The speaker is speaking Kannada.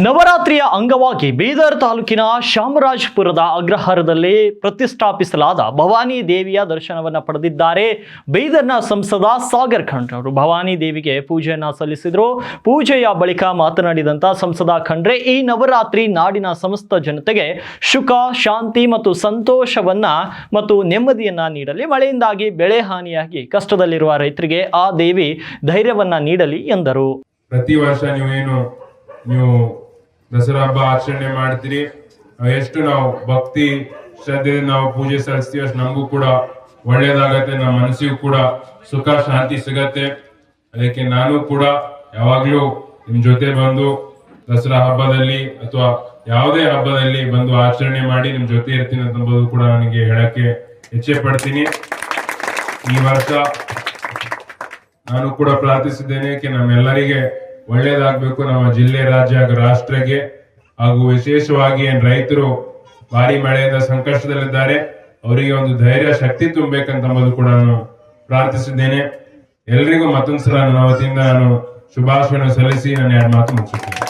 ನವರಾತ್ರಿಯ ಅಂಗವಾಗಿ ಬೀದರ್ ತಾಲೂಕಿನ ಶಾಮರಾಜಪುರದ ಅಗ್ರಹಾರದಲ್ಲಿ ಪ್ರತಿಷ್ಠಾಪಿಸಲಾದ ಭವಾನಿ ದೇವಿಯ ದರ್ಶನವನ್ನು ಪಡೆದಿದ್ದಾರೆ. ಬೀದರ್ನ ಸಂಸದ ಸಾಗರ್ ಖಂಡ್ರೆ ಅವರು ಭವಾನಿ ದೇವಿಗೆ ಪೂಜೆಯನ್ನು ಸಲ್ಲಿಸಿದರು. ಪೂಜೆಯ ಬಳಿಕ ಮಾತನಾಡಿದಂತ ಸಂಸದ ಖಂಡ್ರೆ, ಈ ನವರಾತ್ರಿ ನಾಡಿನ ಸಮಸ್ತ ಜನತೆಗೆ ಸುಖ, ಶಾಂತಿ ಮತ್ತು ಸಂತೋಷವನ್ನ ಮತ್ತು ನೆಮ್ಮದಿಯನ್ನ ನೀಡಲಿ. ಮಳೆಯಿಂದಾಗಿ ಬೆಳೆ ಹಾನಿಯಾಗಿ ಕಷ್ಟದಲ್ಲಿರುವ ರೈತರಿಗೆ ಆ ದೇವಿ ಧೈರ್ಯವನ್ನ ನೀಡಲಿ ಎಂದರು. ಪ್ರತಿ ವರ್ಷ ನೀವೇನು, ನೀವು ದಸರಾ ಹಬ್ಬ ಆಚರಣೆ ಮಾಡ್ತೀರಿ. ಎಷ್ಟು ನಾವು ಭಕ್ತಿ ಶ್ರದ್ಧೆ ನಾವು ಪೂಜೆ ಸಲ್ಲಿಸ್ತೀವಿ ಅಷ್ಟು ನಮಗೂ ಕೂಡ ಒಳ್ಳೇದಾಗತ್ತೆ, ನಮ್ಮ ಮನಸ್ಸಿಗೂ ಕೂಡ ಸುಖ, ಶಾಂತಿ ಸಿಗತ್ತೆ. ಅದಕ್ಕೆ ನಾನು ಕೂಡ ಯಾವಾಗ್ಲೂ ನಿಮ್ ಜೊತೆ ಬಂದು ದಸರಾ ಹಬ್ಬದಲ್ಲಿ ಅಥವಾ ಯಾವುದೇ ಹಬ್ಬದಲ್ಲಿ ಬಂದು ಆಚರಣೆ ಮಾಡಿ ನಿಮ್ ಜೊತೆ ಇರ್ತೀನಿ ಅಂತ ಅಂಬೋದು ಕೂಡ ನನಗೆ ಹೇಳಕ್ಕೆ ಇಚ್ಛೆ ಪಡ್ತೀನಿ. ಈ ವರ್ಷ ನಾನು ಕೂಡ ಪ್ರಾರ್ಥಿಸಿದ್ದೇನೆ ನಮ್ಮೆಲ್ಲರಿಗೆ ಒಳ್ಳೇದಾಗ್ಬೇಕು. ನಮ್ಮ ಜಿಲ್ಲೆ ರಾಜ್ಯ ಹಾಗೂ ರಾಷ್ಟ್ರಕ್ಕೆ ಹಾಗೂ ವಿಶೇಷವಾಗಿ ಏನ್ ರೈತರು ಭಾರಿ ಮಳೆಯಿಂದ ಸಂಕಷ್ಟದಲ್ಲಿದ್ದಾರೆ. ಅವರಿಗೆ ಒಂದು ಧೈರ್ಯ, ಶಕ್ತಿ ತುಂಬಬೇಕಂತ ಅಂಬುದು ಕೂಡ ನಾನು ಪ್ರಾರ್ಥಿಸಿದ್ದೇನೆ. ಎಲ್ರಿಗೂ ಮತ್ತೊಂದ್ಸಲ ನನ್ನ ವತಿಯಿಂದ ನಾನು ಶುಭಾಶಯ ಸಲ್ಲಿಸಿ ನನ್ನ ಎರಡು ಮಾತು ಮುಗಿಸುತ್ತೇನೆ.